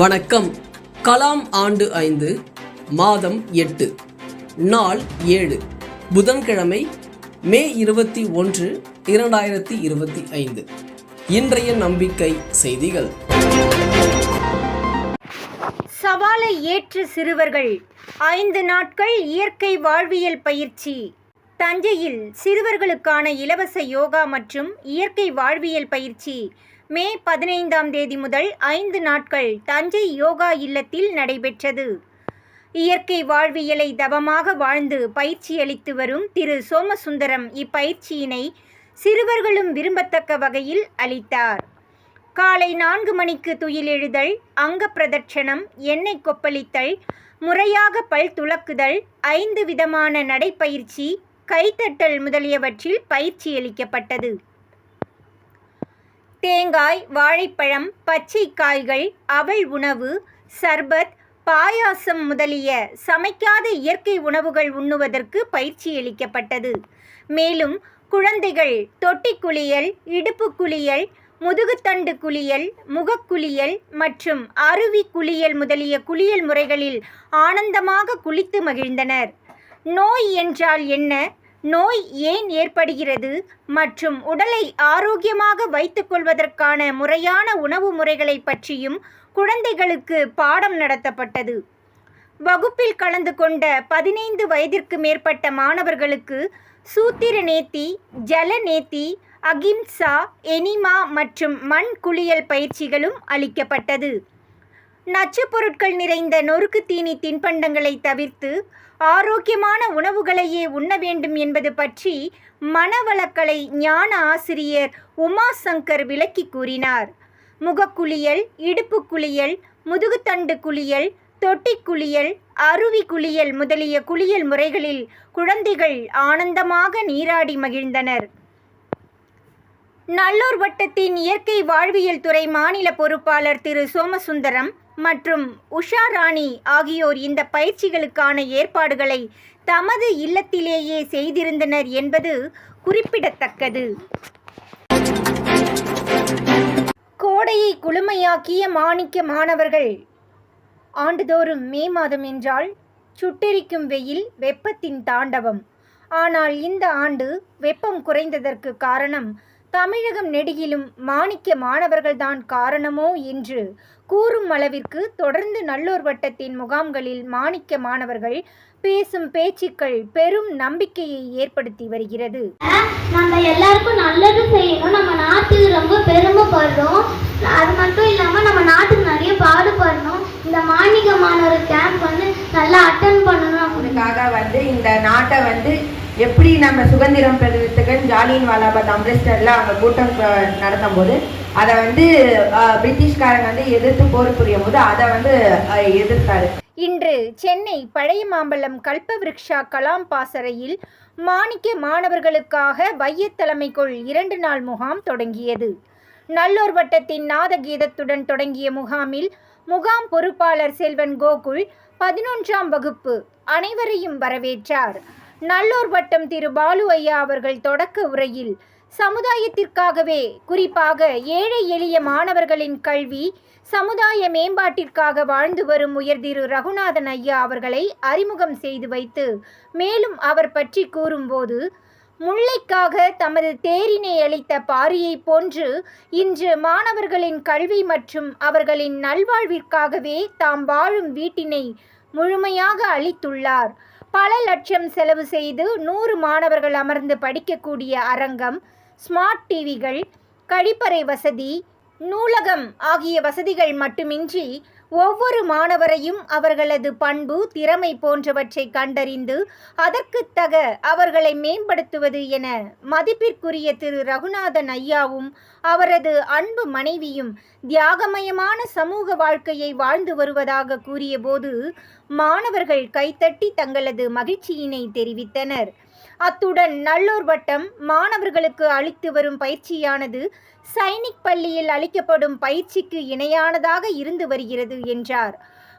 வணக்கம். கலாம் ஆண்டு ஐந்து மாதம் எட்டு நாள் ஏழு புதன்கிழமை மே இருபத்தி ஒன்று இரண்டாயிரத்தி இருபத்தி ஐந்து. இன்றைய நம்பிக்கை செய்திகள். சவாலை ஏற்று சிறுவர்கள் ஐந்து நாட்கள் இயற்கை வாழ்வியல் பயிற்சி. தஞ்சையில் சிறுவர்களுக்கான இலவச யோகா மற்றும் இயற்கை வாழ்வியல் பயிற்சி மே பதினைந்தாம் தேதி முதல் ஐந்து நாட்கள் தஞ்சை யோகா இல்லத்தில் நடைபெற்றது. இயற்கை வாழ்வியலை தவமாக வாழ்ந்து பயிற்சியளித்து வரும் திரு. சோமசுந்தரம் இப்பயிற்சியினை சிறுவர்களும் விரும்பத்தக்க வகையில் அளித்தார். காலை நான்கு மணிக்கு துயிலெழுதல் அங்க பிரதட்சணம் எண்ணெய் கொப்பளித்தல் முறையாக பல் துலக்குதல் ஐந்து விதமான நடைப்பயிற்சி கைத்தட்டல் முதலியவற்றில் பயிற்சி அளிக்கப்பட்டது. தேங்காய் வாழைப்பழம் பச்சை காய்கள் அவல் உணவு சர்பத் பாயாசம் முதலிய சமைக்காத இயற்கை உணவுகள் உண்ணுவதற்கு பயிற்சி அளிக்கப்பட்டது. மேலும் குழந்தைகள் தொட்டி குளியல் இடுப்பு குளியல் முதுகுத்தண்டு குளியல் முகக்குளியல் மற்றும் அருவி குளியல் முதலிய குளியல் முறைகளில் ஆனந்தமாக குளித்து மகிழ்ந்தனர். நோய் என்றால் என்ன? நோய் ஏன் ஏற்படுகிறது மற்றும் உடலை ஆரோக்கியமாக வைத்துக்கொள்வதற்கான முறையான உணவு முறைகளை பற்றியும் குழந்தைகளுக்கு பாடம் நடத்தப்பட்டது. வகுப்பில் கலந்து கொண்ட பதினைந்து வயதிற்கு மேற்பட்ட மாணவர்களுக்கு சூத்திர நேத்தி ஜல நேத்தி அகிம்சா எனிமா மற்றும் மண் குளியல் பயிற்சிகளும் அளிக்கப்பட்டது. நச்சுப் பொருட்கள் நிறைந்த நொறுக்கு தீனி தின்பண்டங்களை தவிர்த்து ஆரோக்கியமான உணவுகளையே உண்ண வேண்டும் என்பது பற்றி மனவளக்கலை ஞான ஆசிரியர் உமா சங்கர் விளக்கி கூறினார். முகக்குளியல் இடுப்பு குளியல் முதுகுத்தண்டு குளியல் தொட்டி குளியல் அருவி குளியல் முதலிய குளியல் முறைகளில் குழந்தைகள் ஆனந்தமாக நீராடி மகிழ்ந்தனர். நல்லூர் வட்டத்தின் இயற்கை வாழ்வியல் துறை மாநில பொறுப்பாளர் திரு சோமசுந்தரம் மற்றும் உஷா ராணி ஆகியோர் இந்த பயிற்சிகளுக்கான ஏற்பாடுகளை தமது இல்லத்திலேயே செய்திருந்தனர் என்பது குறிப்பிடத்தக்கது. கோடையை குளுமையாக்கிய மாணிக்க மாணவர்கள் ஆண்டுதோறும் மே மாதம் என்றால் சுட்டெரிக்கும் வெயில் வெப்பத்தின் தாண்டவம். ஆனால் இந்த ஆண்டு வெப்பம் குறைந்ததற்கு காரணம் தமிழகம் நெடுகிலும் மாணிக்க மாணவர்கள்தான் காரணமோ என்று கூறும் அளவிற்கு தொடர்ந்து நல்லூர் வட்டத்தின் முகாம்களில் மாணிக்க மாணவர்கள் பேசும் பேச்சுக்கள் பெரும் நம்பிக்கையை ஏற்படுத்தி வருகிறது. நம்ம எல்லாருக்கும் நல்லது செய்யணும். நம்ம நாட்டுக்கு ரொம்ப பெருமைப்படுறோம். அது மட்டும் இல்லாமல் நம்ம நாட்டுக்கு நிறைய பாடுபடணும். இந்த மாணிக்க மாணவர் கேம்ப் வந்து நல்லா அட்டன் பண்ணணும் அதுக்காக வந்து இந்த நாட்டை வந்து எப்படி நம்ம சுதந்திரம் பெறுறதுக்கு ஜாலியன் வாலாபாத் அம்ரிஸ்டரில் அவங்க கூட்டம் நடத்தும் போது அதை வந்து பிரிட்டிஷ்காரங்க வந்து எதிர்த்து போர் புரியும் போது அதை வந்து எதிர்த்தாரு. இன்று சென்னை பழைய மாம்பலம் கல்பவிருக்ஷா கலாம் பாசறையில் மாணிக்க மாணவர்களுக்காக வையத் தலைமைக்குள் இரண்டு நாள் முகாம் தொடங்கியது. நல்லூர் வட்டத்தின் நாதகீதத்துடன் தொடங்கிய முகாமில் முகாம் பொறுப்பாளர் செல்வன் கோகுல் பதினொன்றாம் வகுப்பு அனைவரையும் வரவேற்றார். நல்லூர் வட்டம் திரு பாலு ஐயா அவர்கள் தொடக்க உரையில் சமுதாயத்திற்காகவே குறிப்பாக ஏழை எளிய மாணவர்களின் கல்வி சமுதாய மேம்பாட்டிற்காக வாழ்ந்து வரும் உயர்திரு ரகுநாதன் ஐயா அவர்களை அறிமுகம் செய்து வைத்து மேலும் அவர் பற்றி கூறும்போது முல்லைக்காக தமது தேரினை அளித்த பாரியைப் போன்று இன்று மாணவர்களின் கல்வி மற்றும் அவர்களின் நல்வாழ்விற்காகவே தாம் வாழும் வீட்டினை முழுமையாக அளித்துள்ளார் பல லட்சம் செலவு செய்து நூறு மாணவர்கள் அமர்ந்து படிக்கக்கூடிய அரங்கம் ஸ்மார்ட் டிவிகள் கழிப்பறை வசதி நூலகம் ஆகிய வசதிகள் மட்டுமின்றி ஒவ்வொரு மாணவரையும் அவர்களது பண்பு திறமை போன்றவற்றை கண்டறிந்து அதற்கு தக அவர்களை மேம்படுத்துவது என மதிப்பிற்குரிய திரு. ரகுநாதன் ஐயாவும் அவரது அன்பு மனைவியும் தியாகமயமான சமூக வாழ்க்கையை வாழ்ந்து வருவதாக கூறியபோது மாணவர்கள் கைத்தட்டி தங்களது மகிழ்ச்சியினை தெரிவித்தனர். அத்துடன் நல்லூர் வட்டம் மாணவர்களுக்கு அளித்து வரும் பயிற்சியானது சைனிக் பள்ளியில் அளிக்கப்படும் பயிற்சிக்கு இணையானதாக இருந்து வருகிறது என்றார்.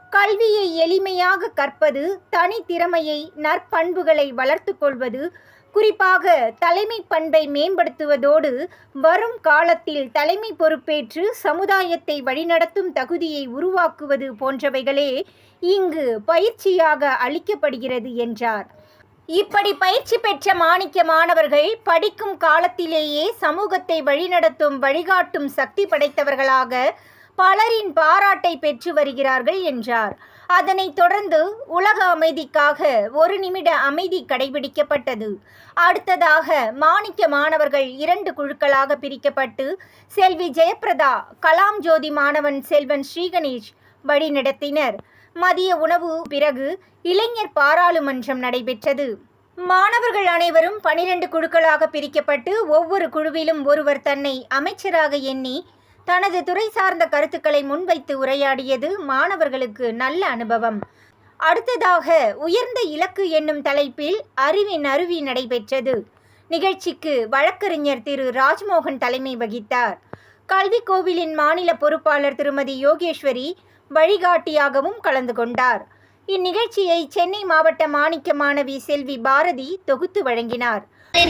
கல்வியை எளிமையாக கற்பது தனித்திறமையை நற்பண்புகளை வளர்த்து கொள்வது குறிப்பாக தலைமை பண்பை மேம்படுத்துவதோடு வரும் காலத்தில் தலைமை பொறுப்பேற்று சமுதாயத்தை வழிநடத்தும் தகுதியை உருவாக்குவது போன்றவைகளே இங்கு பயிற்சியாக அளிக்கப்படுகிறது என்றார். இப்படி பயிற்சி பெற்ற மாணிக்க மாணவர்கள் படிக்கும் காலத்திலேயே சமூகத்தை வழிநடத்தும் வழிகாட்டும் சக்தி படைத்தவர்களாக பலரின் பாராட்டை பெற்று வருகிறார்கள் என்றார். அதனைத் தொடர்ந்து உலக அமைதிக்காக ஒரு நிமிட அமைதி கடைபிடிக்கப்பட்டது. அடுத்ததாக மாணிக்க மாணவர்கள் இரண்டு குழுக்களாக பிரிக்கப்பட்டு செல்வி ஜெயப்பிரதா கலாம் ஜோதி மாணவன் செல்வன் ஸ்ரீகணேஷ் வழிநடத்தினர். மதிய உணவு பிறகு இளைஞர் பாராளுமன்றம் நடைபெற்றது. மாணவர்கள் அனைவரும் பனிரெண்டு குழுக்களாக பிரிக்கப்பட்டு ஒவ்வொரு குழுவிலும் ஒருவர் தன்னை அமைச்சராக எண்ணி தனது துறை சார்ந்த கருத்துக்களை முன்வைத்து உரையாடியது மாணவர்களுக்கு நல்ல அனுபவம். அடுத்ததாக உயர்ந்த இலக்கு என்னும் தலைப்பில் அறிவின் அருவி நடைபெற்றது. நிகழ்ச்சிக்கு வழக்கறிஞர் திரு. ராஜ்மோகன் தலைமை வகித்தார். கல்வி கோவிலின் மாநில பொறுப்பாளர் திருமதி யோகேஸ்வரி வழிகாட்டியாகவும் கலந்து கொண்டார். இந்நிகழ்ச்சியை சென்னை மாவட்ட மாணிக்க மாணவி செல்வி பாரதி தொகுத்து வழங்கினார்.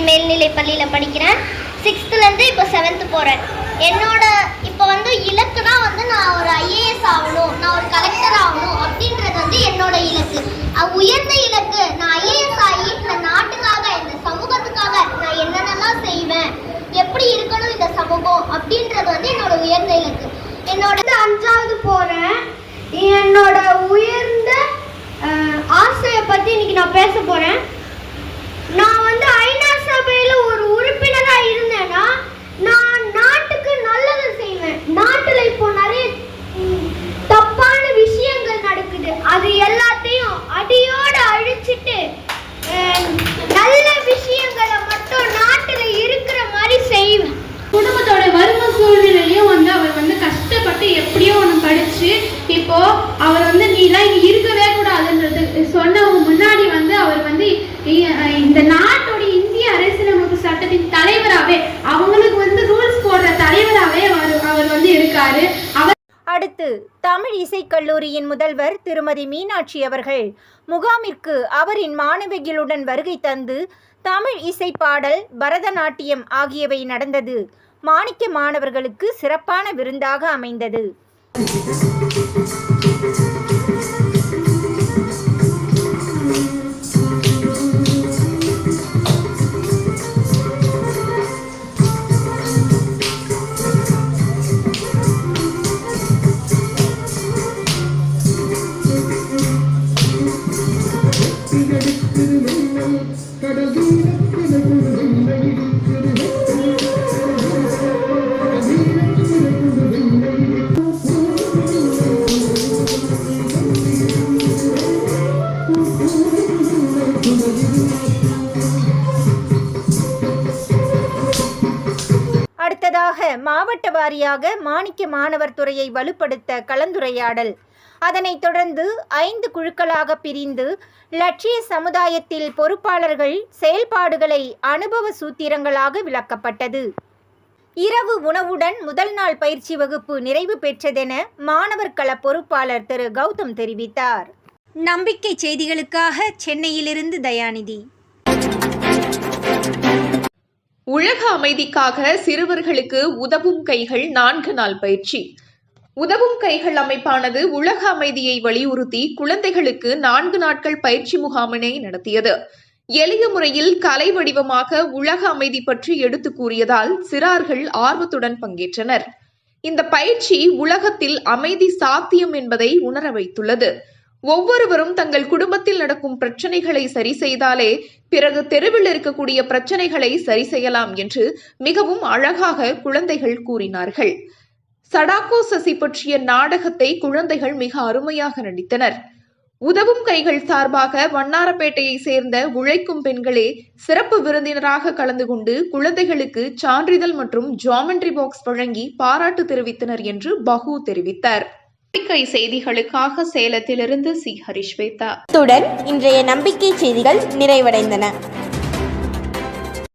மேல்நிலை பள்ளியில் படிக்கிறேன். சிக்ஸ்த்துலேருந்து இப்போ செவன்த்து போகிறேன் என்னோட இப்போ வந்து இலக்குனா வந்து நான் ஒரு ஐஏஎஸ் ஆகணும். நான் ஒரு கலெக்டர் ஆகணும் அப்படின்றது வந்து என்னோட இலக்கு. உயர்ந்த இலக்கு நான் ஐஏஎஸ் ஆகி இந்த நாட்டுக்காக இந்த சமூகத்துக்காக நான் என்னென்னலாம் செய்வேன்? எப்படி இருக்கணும் இந்த சமூகம் அப்படின்றது வந்து என்னோட உயர்ந்த இலக்கு. என்னோட அஞ்சாவது போகிறேன் என்னோட உயர்ந்த ஆசையை பற்றி இன்னைக்கு நான் பேச போகிறேன் நான் வந்து ஐநா சபையில ஒரு உறுப்பினரா இருந்தேன்னா நான் நாட்டுக்கு நல்லது செய்வேன் நாட்டுல இப்போ நிறைய ம், தப்பான விஷயங்கள் நடக்குது அது எல்லாத்தையும் அடியோட அழிச்சிட்டு அஹ், நல்ல விஷயங்களை மட்டும் நாட்டுல இருக்கிற மாதிரி செய்வேன் குடும்பத்தோட வறுமை சூழ்நிலையிலையும் வந்து அவர் வந்து கஷ்டப்பட்டு எப்படியோ ஒன்று படிச்சு இப்போ அவர் வந்து நீலாம் இங்க இருக்கவே கூடாதுன்றது சொன்னவங்க முன்னாடி வந்து அவர் வந்து இ- இந்த நாட்டோட இந்திய அரசியலமைப்பு சட்டத்தின் தலைவராகவே அவங்களுக்கு வந்து ரூல்ஸ் போடுற தலைவராகவே அவர் அவர் வந்து இருக்காரு அவர் அடுத்து தமிழ் இசைக்கல்லூரியின் முதல்வர் திருமதி மீனாட்சி அவர்கள் முகாமிற்கு அவரின் மாணவிகளுடன் வருகை தந்து தமிழ் இசை பாடல் பரதநாட்டியம் ஆகியவை நடந்தது. மாணிக்க மாணவர்களுக்கு சிறப்பான விருந்தாக அமைந்தது. அடுத்ததாக மாவட்ட வாரியாக மாணிக்க மாணவர் துறையை வலுப்படுத்த கலந்துரையாடல். அதனைத் தொடர்ந்து ஐந்து குழுக்களாக பிரிந்து லட்சிய சமுதாயத்தில் பொறுப்பாளர்கள் செயல்பாடுகளை அனுபவ சூத்திரங்களாக விளக்கப்பட்டது. இரவு உணவுடன் முதல் நாள் பயிற்சி வகுப்பு நிறைவு பெற்றதென மாணவர் கள பொறுப்பாளர் திரு. கௌதம் தெரிவித்தார். நம்பிக்கை செய்திகளுக்காக சென்னையிலிருந்து தயாநிதி. உலக அமைதிக்காக சிறுவர்களுக்கு உதவும் கைகள் நான்கு நாள் பயிற்சி. உதவும் கைகள் அமைப்பானது உலக அமைதியை வலியுறுத்தி குழந்தைகளுக்கு நான்கு நாட்கள் பயிற்சி முகாமினை நடத்தியது. எளிய முறையில் கலை வடிவமாக உலக அமைதி பற்றி எடுத்து கூறியதால் சிறார்கள் ஆர்வத்துடன் பங்கேற்றனர். இந்த பயிற்சி உலகத்தில் அமைதி சாத்தியம் என்பதை உணர வைத்துள்ளது. ஒவ்வொருவரும் தங்கள் குடும்பத்தில் நடக்கும் பிரச்சனைகளை சரி செய்தாலே பிறகு தெருவில் இருக்கக்கூடிய பிரச்சனைகளை சரி செய்யலாம் என்று மிகவும் அழகாக குழந்தைகள் கூறினார்கள். சடாக்கோ சசி பற்றிய நாடகத்தை குழந்தைகள் மிக அருமையாக நடித்தனர். உதவும் கைகள் சார்பாக வண்ணாரப்பேட்டையை சேர்ந்த உழைக்கும் பெண்களே சிறப்பு விருந்தினராக கலந்து கொண்டு குழந்தைகளுக்கு சான்றிதழ் மற்றும் ஜாமெண்ட்ரி பாக்ஸ் வழங்கி பாராட்டு தெரிவித்தனர் என்று பகு தெரிவித்தார். நம்பிக்கை செய்திகளுக்காக சேலத்திலிருந்து சி. ஹரிஷ்வேதா. இன்றைய நம்பிக்கை செய்திகள் நிறைவடைந்தன.